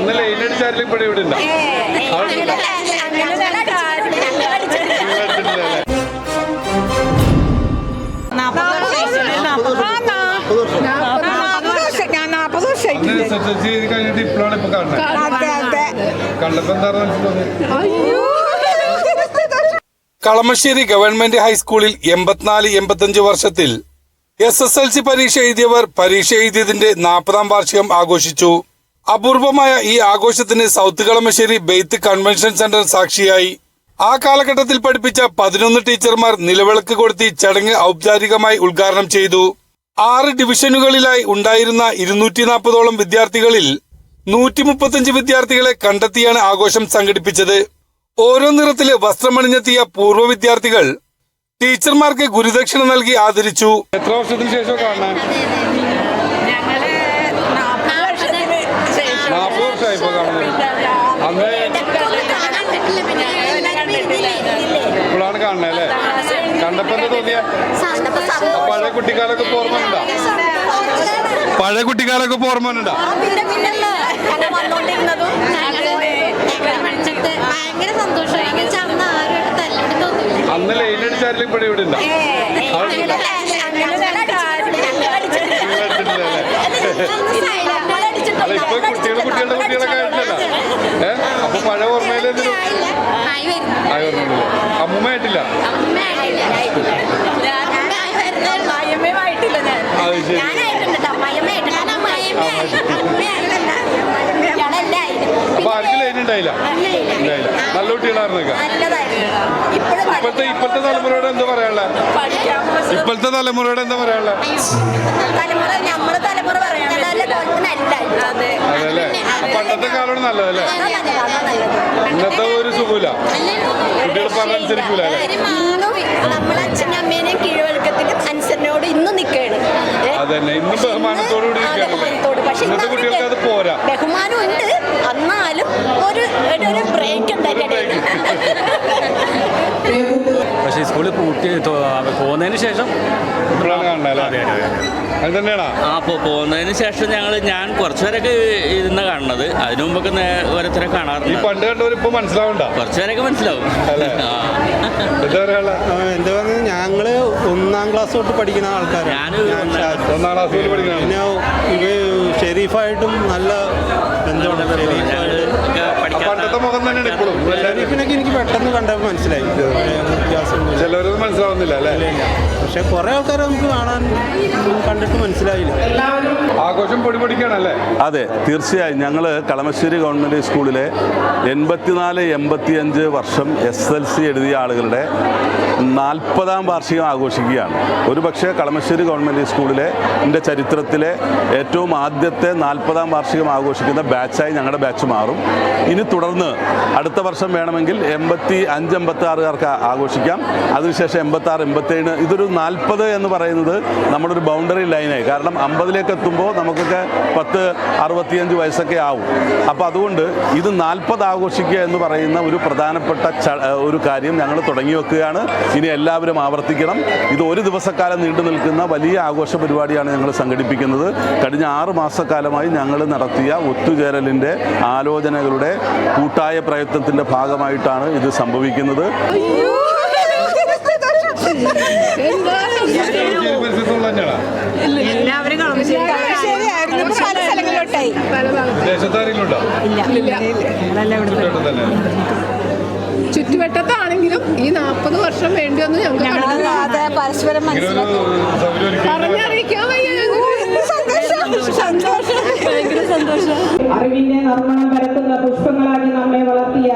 അന്ന് ലൈൻ അടിച്ചാലും ഇവിടെ ഇവിടെ ഇല്ല ഞാൻ നാപ്പത് അന്ന് വർഷമായിട്ടില്ലേ എസ് എസ് എൽ സി കഴിഞ്ഞിട്ട് ഇപ്പോഴാണ് ഇപ്പൊ കാണുന്നത് അതെ അതെ കണ്ടപ്പോ എന്താ അയ്യോ കളമശ്ശേരി ഗവൺമെന്റ് ഹൈസ്കൂളിൽ എൺപത്തിനാല് എൺപത്തഞ്ച് വർഷത്തിൽ എസ് എസ് എൽ സി പരീക്ഷ എഴുതിയവർ പരീക്ഷ എഴുതിയതിന്റെ നാൽപ്പതാം വാർഷികം ആഘോഷിച്ചു. അപൂർവമായ ഈ ആഘോഷത്തിന് south Kalamassery Beth convention centre സാക്ഷിയായി. ആ കാലഘട്ടത്തിൽ പഠിപ്പിച്ച പതിനൊന്ന് ടീച്ചർമാർ നിലവിളക്ക് കൊടുത്തി ചടങ്ങ് ഔപചാരികമായി ഉദ്ഘാടനം ചെയ്തു. ആറ് ഡിവിഷനുകളിലായി ഉണ്ടായിരുന്ന ഇരുന്നൂറ്റി നാൽപ്പതോളം വിദ്യാർത്ഥികളിൽ നൂറ്റി മുപ്പത്തഞ്ച് വിദ്യാർത്ഥികളെ കണ്ടെത്തിയാണ് ആഘോഷം സംഘടിപ്പിച്ചത്. ഓരോ നിറത്തിലെ വസ്ത്രമണിഞ്ഞെത്തിയ പൂർവ വിദ്യാർത്ഥികൾ ടീച്ചർമാർക്ക് ഗുരുദക്ഷിണ നൽകി ആദരിച്ചു. എത്ര വർഷത്തിന് ശേഷം കാണാൻ ഞങ്ങൾ നാപ്പത് വർഷത്തിന് ശേഷം നാൽപ്പത് വർഷമായി ഇപ്പൊ കാണുന്നത് അന്ന് ഇപ്പോഴാണ് കാണുന്നത് അല്ലേ പഴയ കുട്ടിക്കാലൊക്കെ ഓർമ്മയുണ്ടോ പഴയ കുട്ടിക്കാലൊക്കെ ഓർമ്മയുണ്ടോ അന്ന് ലൈൻ അടിച്ചാലും ഇവിടെ ഇവിടെ ഇപ്പൊ കുട്ടികൾ കുട്ടികളുടെ കുട്ടികളൊക്കെ ആയിട്ടില്ല ഏ? അപ്പൊ പഴയ ഓർമ്മയിൽ എന്തിനും ആയി അത് ശരി. അപ്പൊ ആർക്കും ലൈൻ ഉണ്ടായില്ല? ഉണ്ടായില്ല നല്ല കുട്ടികളായിരുന്നൊക്കെ നല്ലതായിരുന്നു. ഇപ്പോഴും ഇപ്പോഴത്തെ ഇപ്പോഴത്തെ തലമുറയോട് എന്താ പറയാനുള്ള? പഠിക്കാൻ ഇപ്പോഴത്തെ തലമുറയോട് എന്താ പറയാനുള്ള? തലമുറ നമ്മളെ തലമുറ പറയാനുള്ള പണ്ടത്തെ കാലമാണ് നല്ലതല്ലേ? ഇന്നത്തെ ഒരു സുഖമില്ല. കുട്ടികൾ പറഞ്ഞനുസരിക്കൂല കീഴ്വഴക്കത്തിലും അനുസരണയോട് ഇന്ന് നിൽക്കുകയാണ് അതന്നെ. ഇന്നും ബഹുമാനത്തോടു കൂടി ഇന്നത്തെ കുട്ടികൾക്ക് അത് പോരാ. ബഹുമാനം ഉണ്ട് എന്നാലും ഒരു ഒരു- ബ്രേക്ക് പക്ഷേ സ്കൂളിൽ പൂട്ടി പോകുന്നതിന് ശേഷം അതെ അതെ അതെ. അപ്പോൾ പോകുന്നതിന് ശേഷം ഞങ്ങൾ ഞാൻ കുറച്ച് പേരൊക്കെ ഇരുന്ന് കാണുന്നത് അതിനു മുമ്പൊക്കെ ഓരോരുത്തരെ ഈ കാണാറുണ്ട് പണ്ട് കണ്ടവർ ഇപ്പൊ മനസ്സിലാവണ്ട? കുറച്ച് പേരൊക്കെ മനസ്സിലാവും. അല്ലേ? ആ. എന്താ പറയുക ആ, ഞങ്ങൾ ഒന്നാം ക്ലാസ് തൊട്ട് പഠിക്കുന്ന ആൾക്കാരാണ് ഒന്നാം ക്ലാസ്സിൽ പഠിക്കണം പിന്നെ ഇവ ഷെരീഫായിട്ടും നല്ല ബന്ധമുണ്ട്. ഷെരീഫായിട്ട് പണ്ടത്തെ മുഖം തന്നെയാണ് ഇപ്പോഴും. ഷെരീഫിനൊക്കെ എനിക്ക് പെട്ടെന്ന് കണ്ടപ്പോൾ മനസ്സിലായി. ചിലവരത് മനസ്സിലാവുന്നില്ല അല്ലേ? പക്ഷെ കുറെ ആൾക്കാരെ നമുക്ക് കാണാൻ കണ്ടിട്ട് മനസ്സിലായില്ല. ആഘോഷം അതെ തീർച്ചയായും. ഞങ്ങൾ കളമശ്ശേരി ഗവൺമെന്റ് സ്കൂളിലെ എൺപത്തിനാല് എൺപത്തിയഞ്ച് വർഷം എസ് എൽ സി എഴുതിയ ആളുകളുടെ നാൽപ്പതാം വാർഷികം ആഘോഷിക്കുകയാണ്. ഒരു പക്ഷേ കളമശ്ശേരി ഗവൺമെന്റ് സ്കൂളിലെ എന്റെ ചരിത്രത്തിലെ ഏറ്റവും ആദ്യത്തെ നാൽപ്പതാം വാർഷികം ആഘോഷിക്കുന്ന ബാച്ചായി ഞങ്ങളുടെ ബാച്ച് മാറും. ഇനി തുടർന്ന് അടുത്ത വർഷം വേണമെങ്കിൽ എൺപത്തി അഞ്ച് എൺപത്തി ആറുകാർക്ക് ആഘോഷിക്കാം. അതിനുശേഷം എൺപത്തി ആറ് എൺപത്തേഴ് ഇതൊരു നാൽപ്പത് എന്ന് പറയുന്നത് നമ്മുടെ ഒരു ബൗണ്ടറി ലൈനായി കാരണം അമ്പതിലേക്ക് എത്തുമ്പോൾ നമുക്കൊക്കെ പത്ത് അറുപത്തിയഞ്ച് വയസ്സൊക്കെ ആവും. അപ്പോൾ അതുകൊണ്ട് ഇത് നാൽപ്പത് ആഘോഷിക്കുക എന്ന് പറയുന്ന ഒരു പ്രധാനപ്പെട്ട ഒരു കാര്യം ഞങ്ങൾ തുടങ്ങി വെക്കുകയാണ്. ഇനി എല്ലാവരും ആവർത്തിക്കണം. ഇത് ഒരു ദിവസക്കാലം നീണ്ടു നിൽക്കുന്ന വലിയ ആഘോഷ പരിപാടിയാണ് ഞങ്ങൾ സംഘടിപ്പിക്കുന്നത്. കഴിഞ്ഞ ആറ് മാസക്കാലമായി ഞങ്ങൾ നടത്തിയ ഒത്തുചേരലിന്റെ ആലോചനകളുടെ കൂട്ടായ പ്രയത്നത്തിന്റെ ഭാഗമായിട്ടാണ് ഇത് സംഭവിക്കുന്നത്. എല്ലാവരും ഇപ്പൊ പല സ്ഥലങ്ങളിലോട്ടായി. ചുറ്റുവട്ടത്താണെങ്കിലും ഈ നാൽപ്പത് വർഷം വേണ്ടിയൊന്ന് ഞങ്ങൾക്ക് അതെ പരസ്പരം പറഞ്ഞറിയിക്കാൻ അറിവിന്റെ നിർമ്മാണം പരത്തുന്ന പുഷ്പങ്ങളാക്കി നമ്മെ വളർത്തിയ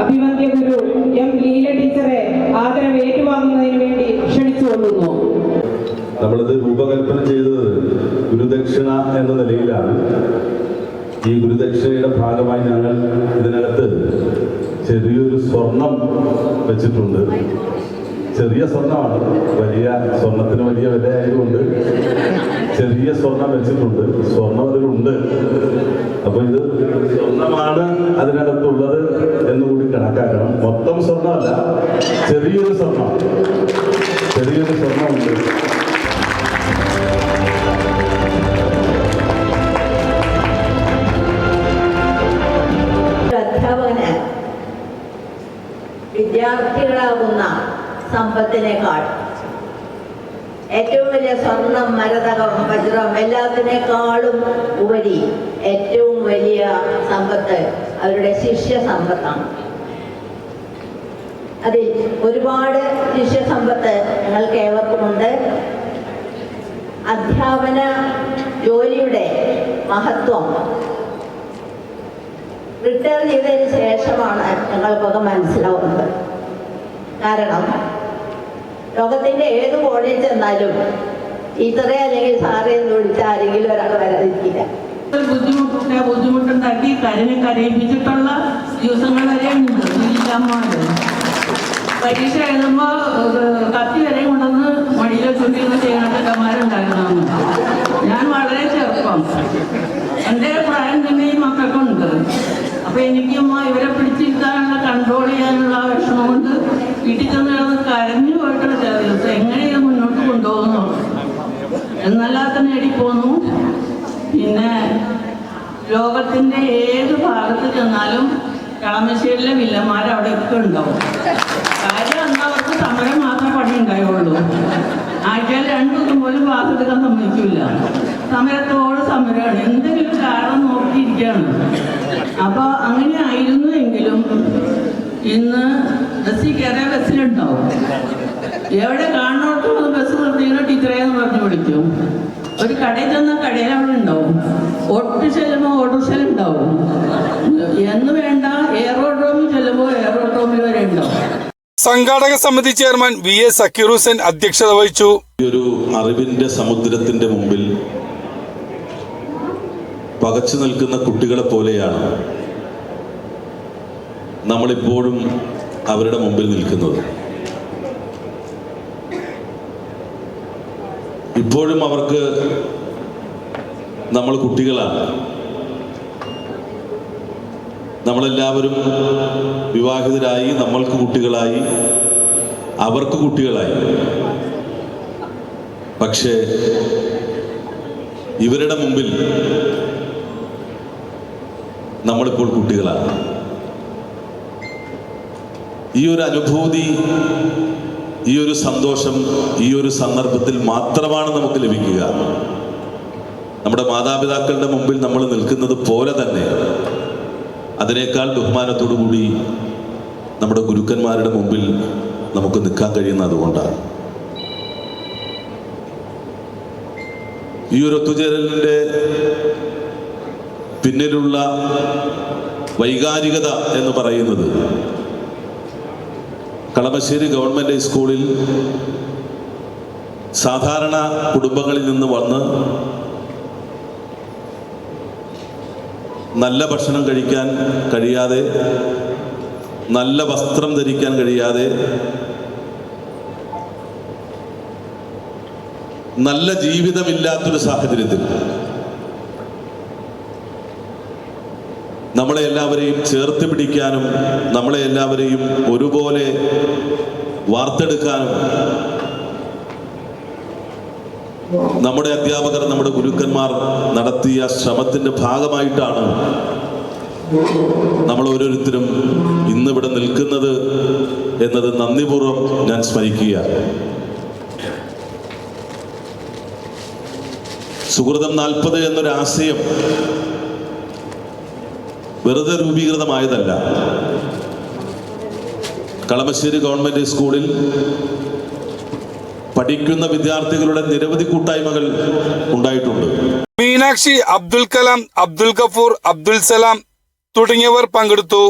അഭിവന്ദ്യ ഗുരു എം ലീല ടീച്ചറെ ആദരവ് ഏറ്റുവാങ്ങുന്നതിന് വേണ്ടി ക്ഷണിച്ചു കൊള്ളുന്നു നമ്മളിത് രൂപകൽപ്പന ചെയ്തത് ഗുരുദക്ഷിണ എന്ന നിലയിലാണ് ഈ ഗുരുദക്ഷിണയുടെ ഭാഗമായി ഞങ്ങൾ ഇതിനകത്ത് ചെറിയൊരു സ്വർണം വെച്ചിട്ടുണ്ട്. ചെറിയ സ്വർണമാണ് വലിയ സ്വർണത്തിന് വലിയ വില ആയതുകൊണ്ട് ചെറിയ സ്വർണം വെച്ചിട്ടുണ്ട്. സ്വർണം അതിലുണ്ട്. അപ്പൊ ഇത് സ്വർണമാണ് അതിനകത്തുള്ളത് എന്നുകൂടി കണക്കാക്കണം. മൊത്തം സ്വർണമല്ല ചെറിയൊരു സ്വർണം. ചെറിയൊരു സ്വർണമുണ്ട് വിദ്യാർത്ഥികളാകുന്ന സമ്പത്തിനേക്കാൾ ഏറ്റവും വലിയ സ്വർണം മരതകം വജ്രം എല്ലാത്തിനേക്കാളും ഉപരി ഏറ്റവും വലിയ സമ്പത്ത് അവരുടെ ശിഷ്യ സമ്പത്താണ്. അതിൽ ഒരുപാട് ശിഷ്യ സമ്പത്ത് ഞങ്ങൾക്ക് ഏവർക്കുമുണ്ട് അധ്യാപന ജോലിയുടെ മഹത്വം റിട്ടയർ ചെയ്തതിന് ശേഷമാണ് ഞങ്ങൾക്കൊക്കെ മനസ്സിലാവുന്നത്. കാരണം ലോകത്തിന്റെ ഏത് കോണിൽ ചെന്നാലും ടീച്ചറെ അല്ലെങ്കിൽ സാറേ എന്ന് വിളിച്ച ആരെങ്കിലും ഒരാൾ വരാതിരിക്കില്ല. പരീക്ഷ എഴുതുമ്പോൾ കത്തി വരെ കൊണ്ടുവന്ന് മടിയിൽ ചുറ്റിന്ന് ചെയ്യുന്ന ഞാൻ വളരെ ചെറുപ്പം. എന്റെ പ്രായം തന്നെ ഈ മക്കൾക്കുണ്ട്. അപ്പൊ എനിക്കും ഇവരെ പിടിച്ചിരുത്താനുള്ള കൺട്രോൾ ചെയ്യാനുള്ള വീട്ടിൽ കരഞ്ഞു പോയിട്ടുള്ള ചില ദിവസം എങ്ങനെ ഇത് മുന്നോട്ട് കൊണ്ടുപോകുന്നു? എന്നല്ലാത്ത നേടിപ്പോന്നു പിന്നെ. ലോകത്തിന്റെ ഏത് ഭാഗത്ത് ചെന്നാലും കളമശ്ശേരിയിലെ വില്ലന്മാർ അവിടെയൊക്കെ ഉണ്ടാവും. കാര്യം എന്താ അവർക്ക് സമരം മാത്രം പണി ഉണ്ടായുള്ളൂ. ആഴ്ചയിൽ രണ്ടു ദിവസം പോലും ക്ലാസ് സമ്മതിക്കില്ല സമരത്തോട് സമരമാണ്. എന്തെങ്കിലും കാരണം നോക്കിയിരിക്കുകയാണ്. അപ്പോൾ അങ്ങനെ ആയിരുന്നു എങ്കിലും ഇന്ന് ബസ്സിൽ കയറിയ ബസ്സിലുണ്ടാവും. എവിടെ കാണുന്നിടത്തോളം ബസ് നിർത്തിക്കുന്ന ടീച്ചറെ എന്ന് പറഞ്ഞ് വിളിക്കും. ഒരു കടയിൽ ചെന്ന കടയിൽ അവിടെ ഉണ്ടാവും. ഒട്ടു ചെല്ലുമ്പോൾ ഓട്ടോറിക്ഷയിൽ ഉണ്ടാവും. എന്ന് വേണ്ട എയറോഡ്രോമിൽ ചെല്ലുമ്പോൾ എയറോഡ്രോമിൽ വരെ ഉണ്ടാവും. സംഘാടക സമിതി chairman V A Zakir Hussain അധ്യക്ഷത വഹിച്ചു. ഈ ഒരു അറിവിന്റെ സമുദ്രത്തിന്റെ മുമ്പിൽ പകച്ചു നിൽക്കുന്ന കുട്ടികളെ പോലെയാണ്. നമ്മളിപ്പോഴും അവരുടെ മുമ്പിൽ നിൽക്കുന്നത്. ഇപ്പോഴും അവർക്ക് നമ്മൾ കുട്ടികളാണ്. നമ്മളെല്ലാവരും വിവാഹിതരായി നമ്മൾക്ക് കുട്ടികളായി അവർക്ക് കുട്ടികളായി. പക്ഷേ ഇവരുടെ മുമ്പിൽ നമ്മളിപ്പോൾ കുട്ടികളാണ്. ഈ ഒരു അനുഭൂതി ഈ ഒരു സന്തോഷം ഈ ഒരു സന്ദർഭത്തിൽ മാത്രമാണ് നമുക്ക് ലഭിക്കുക. നമ്മുടെ മാതാപിതാക്കളുടെ മുമ്പിൽ നമ്മൾ നിൽക്കുന്നത് പോലെ തന്നെ. അതിനേക്കാൾ ബഹുമാനത്തോടു കൂടി നമ്മുടെ ഗുരുക്കന്മാരുടെ മുമ്പിൽ നമുക്ക് നിൽക്കാൻ കഴിയുന്ന അതുകൊണ്ടാണ്. ഈ ഒരു ഒത്തുചേരലിന്റെ പിന്നിലുള്ള വൈകാരികത എന്ന് പറയുന്നത് കളമശ്ശേരി ഗവൺമെന്റ് സ്കൂളിൽ സാധാരണ കുടുംബങ്ങളിൽ നിന്ന് വന്ന് നല്ല ഭക്ഷണം കഴിക്കാൻ കഴിയാതെ നല്ല വസ്ത്രം ധരിക്കാൻ കഴിയാതെ നല്ല ജീവിതമില്ലാത്തൊരു സാഹചര്യത്തിൽ നമ്മളെ എല്ലാവരെയും ചേർത്ത് പിടിക്കാനും നമ്മളെ എല്ലാവരെയും ഒരുപോലെ വാർത്തെടുക്കാനും നമ്മുടെ അധ്യാപകർ നമ്മുടെ ഗുരുക്കന്മാർ നടത്തിയ ശ്രമത്തിന്റെ ഭാഗമായിട്ടാണ് നമ്മൾ ഓരോരുത്തരും ഇന്നിവിടെ നിൽക്കുന്നത് എന്നത് നന്ദിപൂർവം ഞാൻ സ്മരിക്കുക. സുഹൃതം നാൽപ്പത് എന്നൊരു ആശയം വെറുതെ രൂപീകൃതമായതല്ല. കളമശ്ശേരി ഗവൺമെന്റ് സ്കൂളിൽ പഠിക്കുന്ന വിദ്യാർത്ഥികളുടെ നിരവധി കൂട്ടായ്മകൾ ഉണ്ടായിട്ടുണ്ട്. മീനാക്ഷി അബ്ദുൽ കലാം അബ്ദുൽ ഗഫൂർ അബ്ദുൽ സലാം തുടങ്ങിയവർ പങ്കെടുത്തു.